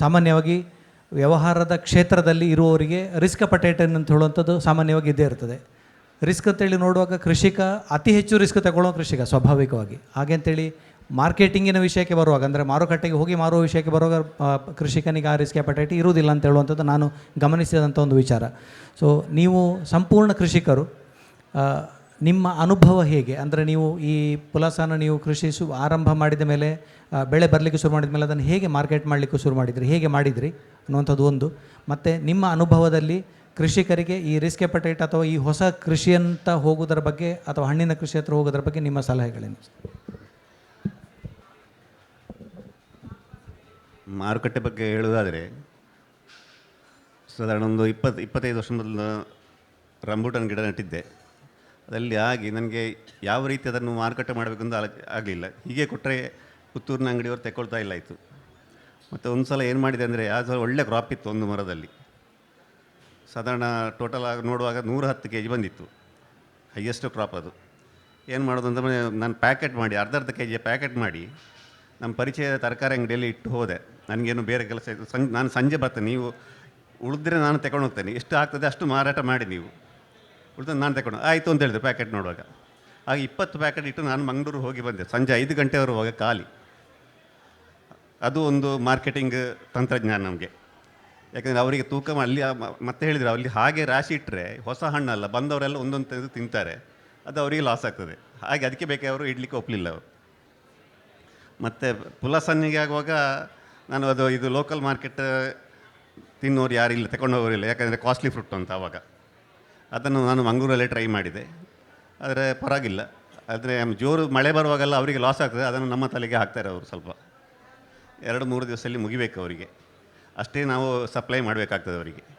ಸಾಮಾನ್ಯವಾಗಿ ವ್ಯವಹಾರದ ಕ್ಷೇತ್ರದಲ್ಲಿ ಇರುವವರಿಗೆ ರಿಸ್ಕ್ ಪಟೇಟನ್ ಅಂತ ಹೇಳುವಂಥದ್ದು ಸಾಮಾನ್ಯವಾಗಿ ಇದ್ದೇ ಇರ್ತದೆ. ರಿಸ್ಕ್ ಅಂತೇಳಿ ನೋಡುವಾಗ ಕೃಷಿಕ, ಅತಿ ಹೆಚ್ಚು ರಿಸ್ಕ್ ತಗೊಳ್ಳೋ ಕೃಷಿಕ ಸ್ವಾಭಾವಿಕವಾಗಿ. ಹಾಗೆ ಅಂತೇಳಿ ಮಾರ್ಕೆಟಿಂಗಿನ ವಿಷಯಕ್ಕೆ ಬರುವಾಗ, ಅಂದರೆ ಮಾರುಕಟ್ಟೆಗೆ ಹೋಗಿ ಮಾರುವ ವಿಷಯಕ್ಕೆ ಬರುವಾಗ ಕೃಷಿಕನಿಗೆ ಆ ರಿಸ್ಕ್ ಅಪಟೈಟಿ ಇರುವುದಿಲ್ಲ ಅಂತ ಹೇಳುವಂಥದ್ದು ನಾನು ಗಮನಿಸಿದಂಥ ಒಂದು ವಿಚಾರ. ಸೊ ನೀವು ಸಂಪೂರ್ಣ ಕೃಷಿಕರು ನಿಮ್ಮ ಅನುಭವ ಹೇಗೆ? ಅಂದರೆ ನೀವು ಈ ಪುಲಾಸನ ನೀವು ಕೃಷಿ ಶು, ಆರಂಭ ಮಾಡಿದ ಮೇಲೆ ಬೆಳೆ ಬರಲಿಕ್ಕೆ ಶುರು ಮಾಡಿದ ಮೇಲೆ ಅದನ್ನು ಹೇಗೆ ಮಾರ್ಕೆಟ್ ಮಾಡಲಿಕ್ಕೆ ಶುರು ಮಾಡಿದ್ರಿ? ಹೇಗೆ ಮಾಡಿದ್ರಿ? ಅನ್ನುವಂಥದ್ದು ಒಂದು. ಮತ್ತು ನಿಮ್ಮ ಅನುಭವದಲ್ಲಿ ಕೃಷಿಕರಿಗೆ ಈ ರಿಸ್ಕ್ ಎಪಟೈಟ್ ಅಥವಾ ಈ ಹೊಸ ಕೃಷಿಯಂತ ಹೋಗೋದರ ಬಗ್ಗೆ ಅಥವಾ ಹಣ್ಣಿನ ಕೃಷಿ ಹತ್ರ ಹೋಗೋದರ ಬಗ್ಗೆ ನಿಮ್ಮ ಸಲಹೆಗಳೇನು? ಮಾರುಕಟ್ಟೆ ಬಗ್ಗೆ ಹೇಳುವುದಾದರೆ ಸಾಧಾರಣ ಒಂದು ಇಪ್ಪತ್ತು ಇಪ್ಪತ್ತೈದು ವರ್ಷ ಮೊದಲು ರಂಬೂಟನ್ ಗಿಡ ನೆಟ್ಟಿದ್ದೆ. ಅದಲ್ಲಿ ಆಗಿ ನನಗೆ ಯಾವ ರೀತಿ ಅದನ್ನು ಮಾರುಕಟ್ಟೆ ಅಂತ ಆಗಲಿಲ್ಲ. ಹೀಗೆ ಕೊಟ್ಟರೆ ಪುತ್ತೂರಿನ ಅಂಗಡಿಯವರು ತೆಕ್ಕೊಳ್ತಾ ಇಲ್ಲ ಆಯಿತು. ಮತ್ತು ಒಂದು ಸಲ ಏನು ಮಾಡಿದೆ ಅಂದರೆ, ಆ ಸಲ ಒಳ್ಳೆ ಕ್ರಾಪ್ ಇತ್ತು ಒಂದು ಮರದಲ್ಲಿ. ಸಾಧಾರಣ ಟೋಟಲ್ ಆಗಿ ನೋಡುವಾಗ ನೂರ ಹತ್ತು ಕೆ ಜಿ ಬಂದಿತ್ತು. ಹೈಯೆಸ್ಟ್ ಕ್ರಾಪ್ ಅದು. ಏನು ಮಾಡೋದು ಅಂತ ನಾನು ಪ್ಯಾಕೆಟ್ ಮಾಡಿ ಅರ್ಧ ಅರ್ಧ ಕೆ ಜಿ ಪ್ಯಾಕೆಟ್ ಮಾಡಿ, ನಮ್ಮ ಪರಿಚಯ ತರಕಾರಿ ಅಂಗಡಿಯಲ್ಲಿ ಇಟ್ಟು ಹೋದೆ. ನನಗೇನು ಬೇರೆ ಕೆಲಸ ಸಂಜೆ, ನಾನು ಸಂಜೆ ಬರ್ತೇನೆ. ನೀವು ಉಳಿದ್ರೆ ನಾನು ತಗೊಂಡು ಹೋಗ್ತೇನೆ. ಎಷ್ಟು ಆಗ್ತದೆ ಅಷ್ಟು ಮಾರಾಟ ಮಾಡಿ ನೀವು. ಉಳಿದ ನಾನು ತಗೊಂಡು ಆಯಿತು ಅಂತ ಹೇಳಿದೆ ಪ್ಯಾಕೆಟ್ ನೋಡುವಾಗ. ಆಗ ಇಪ್ಪತ್ತು ಪ್ಯಾಕೆಟ್ ಇಟ್ಟು ನಾನು ಮಂಗಳೂರು ಹೋಗಿ ಬಂದೆ. ಸಂಜೆ ಐದು ಗಂಟೆವರೆಗೆ ಖಾಲಿ. ಅದು ಒಂದು ಮಾರ್ಕೆಟಿಂಗ್ ತಂತ್ರಜ್ಞಾನ ನಮಗೆ. ಯಾಕಂದರೆ ಅವರಿಗೆ ತೂಕ ಅಲ್ಲಿ ಮತ್ತೆ ಹೇಳಿದ್ರು, ಅಲ್ಲಿ ಹಾಗೆ ರಾಶಿ ಇಟ್ಟರೆ ಹೊಸ ಹಣ್ಣಲ್ಲ, ಬಂದವರೆಲ್ಲ ಒಂದೊಂದು ತೆಗೆದು ತಿಂತಾರೆ. ಅದು ಅವರಿಗೆ ಲಾಸ್ ಆಗ್ತದೆ. ಹಾಗೆ ಅದಕ್ಕೆ ಬೇಕೇ ಅವರು ಇಡ್ಲಿಕ್ಕೆ ಒಪ್ಪಲಿಲ್ಲ ಅವರು. ಮತ್ತು ಪುಲಸನ್ನಿಗೆ ಆಗುವಾಗ ನಾನು ಅದು ಇದು ಲೋಕಲ್ ಮಾರ್ಕೆಟ್ ತಿನ್ನೋರು ಯಾರಿಲ್ಲ ತಗೊಂಡು ಹೋಗೋರಿಲ್ಲ ಯಾಕಂದರೆ ಕಾಸ್ಟ್ಲಿ ಫ್ರೂಟ್ ಅಂತ ಆವಾಗ. ಅದನ್ನು ನಾನು ಮಂಗಳೂರಲ್ಲೇ ಟ್ರೈ ಮಾಡಿದೆ. ಆದರೆ ಪರವಾಗಿಲ್ಲ. ಆದರೆ ಜೋರು ಮಳೆ ಬರುವಾಗೆಲ್ಲ ಅವರಿಗೆ ಲಾಸ್ ಆಗ್ತದೆ. ಅದನ್ನು ನಮ್ಮ ತಲೆಗೆ ಹಾಕ್ತಾರೆ ಅವರು ಸ್ವಲ್ಪ. ಎರಡು ಮೂರು ದಿವಸದಲ್ಲಿ ಮುಗಿಬೇಕು ಅವರಿಗೆ. ಅಷ್ಟೇ ನಾವು ಸಪ್ಲೈ ಮಾಡಬೇಕಾಗ್ತದೆ ಅವರಿಗೆ.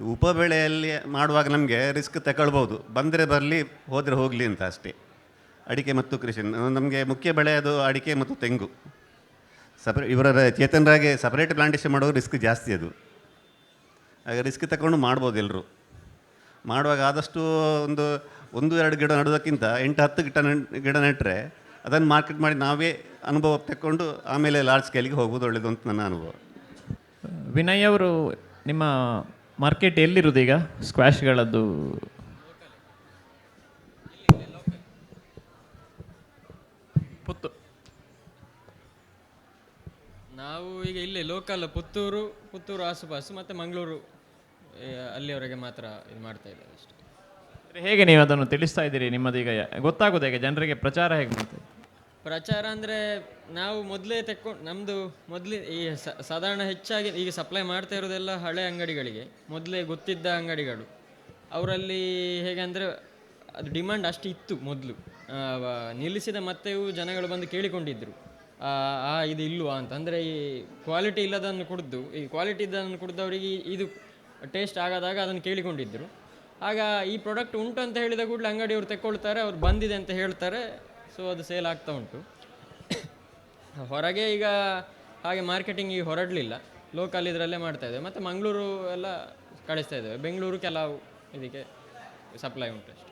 ಉಪಬೆಳೆಯಲ್ಲಿ ಮಾಡುವಾಗ ನಮಗೆ ರಿಸ್ಕ್ ತಗೊಳ್ಬೋದು ಬಂದರೆ ಬರಲಿ, ಹೋದರೆ ಹೋಗಲಿ ಅಂತ ಅಷ್ಟೇ. ಅಡಿಕೆ ಮತ್ತು ಕೃಷಿ. ನಮಗೆ ಮುಖ್ಯ ಬೆಳೆ ಅದು ಅಡಿಕೆ ಮತ್ತು ತೆಂಗು. ಸಪ್ರೇ, ಇವರ ಚೇತನರಾಗೆ ಸಪ್ರೇಟ್ ಪ್ಲಾಂಟೇಶನ್ ಮಾಡುವಾಗ ರಿಸ್ಕ್ ಜಾಸ್ತಿ ಅದು. ಆಗ ರಿಸ್ಕ್ ತಗೊಂಡು ಮಾಡ್ಬೋದು ಎಲ್ಲರೂ ಮಾಡುವಾಗ ಆದಷ್ಟು ಒಂದು ಒಂದು, ಎರಡು ಗಿಡ ನೆಡೋದಕ್ಕಿಂತ ಎಂಟು, ಹತ್ತು ಗಿಡ ಗಿಡ ನೆಟ್ಟರೆ ಅದನ್ನು ಮಾರ್ಕೆಟ್ ಮಾಡಿ ನಾವೇ ಅನುಭವ ತಗೊಂಡು ಆಮೇಲೆ ಲಾರ್ಜ್ ಸ್ಕೇಲಿಗೆ ಹೋಗೋದು ಒಳ್ಳೆಯದು ಅಂತ ನನ್ನ ಅನುಭವ. ವಿನಯ್ ಅವರು, ನಿಮ್ಮ ಮಾರ್ಕೆಟ್ ಎಲ್ಲಿರೋದು ಈಗ? ಸ್ಕ್ವಾಶ್ಗಳದ್ದು ನಾವು ಈಗ ಇಲ್ಲಿ ಲೋಕಲ್ ಪುತ್ತೂರು ಪುತ್ತೂರು ಆಸುಪಾಸು ಮತ್ತು ಮಂಗಳೂರು ಅಲ್ಲಿಯವರೆಗೆ ಮಾತ್ರ ಇದು ಮಾಡ್ತಾ ಇದ್ದೇವೆ ಅಷ್ಟೇ. ಹೇಗೆ ನೀವು ಅದನ್ನು ತಿಳಿಸ್ತಾ ಇದ್ದೀರಿ? ನಿಮ್ಮದೀಗ ಗೊತ್ತಾಗೋದು ಹೇಗೆ? ಜನರಿಗೆ ಪ್ರಚಾರ ಹೇಗೆ ಮಾಡ್ತೀವಿ ಪ್ರಚಾರ ಅಂದರೆ ನಾವು ಮೊದಲೇ ತೆಕ್ಕೊಂಡು ನಮ್ಮದು ಮೊದಲೇ ಈ ಸ- ಸಾಧಾರಣ ಹೆಚ್ಚಾಗಿ ಈಗ ಸಪ್ಲೈ ಮಾಡ್ತಾ ಇರೋದೆಲ್ಲ ಹಳೆ ಅಂಗಡಿಗಳಿಗೆ ಮೊದಲೇ ಗೊತ್ತಿದ್ದ ಅಂಗಡಿಗಳು. ಅವರಲ್ಲಿ ಹೇಗೆ ಅಂದರೆ ಅದು ಡಿಮ್ಯಾಂಡ್ ಅಷ್ಟು ಇತ್ತು ಮೊದಲು. ನಿಲ್ಲಿಸಿದ ಮತ್ತೆಯೂ ಜನಗಳು ಬಂದು ಕೇಳಿಕೊಂಡಿದ್ದರು ಆ, ಇದು ಇಲ್ವಾ ಅಂತ. ಅಂದರೆ ಈ ಕ್ವಾಲಿಟಿ ಇಲ್ಲದನ್ನು ಕುಡಿದು ಈ ಕ್ವಾಲಿಟಿ ಇದ್ದದನ್ನು ಕುಡಿದವರಿಗೆ ಇದು ಟೇಸ್ಟ್ ಆಗದಾಗ ಅದನ್ನು ಕೇಳಿಕೊಂಡಿದ್ದರು ಆಗ ಈ ಪ್ರಾಡಕ್ಟ್ ಉಂಟು ಅಂತ ಹೇಳಿದ ಕೂಡಲೇ ಅಂಗಡಿಯವರು ತೆಕ್ಕೊಳ್ತಾರೆ ಅವ್ರು ಬಂದಿದೆ ಅಂತ ಹೇಳ್ತಾರೆ. ಸೊ ಅದು ಸೇಲ್ ಆಗ್ತಾ ಉಂಟು. ಹೊರಗೆ ಈಗ ಹಾಗೆ ಮಾರ್ಕೆಟಿಂಗ್ ಈಗ ಹೊರಡಲಿಲ್ಲ. ಲೋಕಲ್ ಇದರಲ್ಲೇ ಮಾಡ್ತಾ ಇದ್ದೇವೆ. ಮತ್ತು ಮಂಗಳೂರು ಎಲ್ಲ ಕಳಿಸ್ತಾ ಇದ್ದೇವೆ. ಬೆಂಗಳೂರು ಕೆಲವು ಇದಕ್ಕೆ ಸಪ್ಲೈ ಉಂಟು ಅಷ್ಟೇ.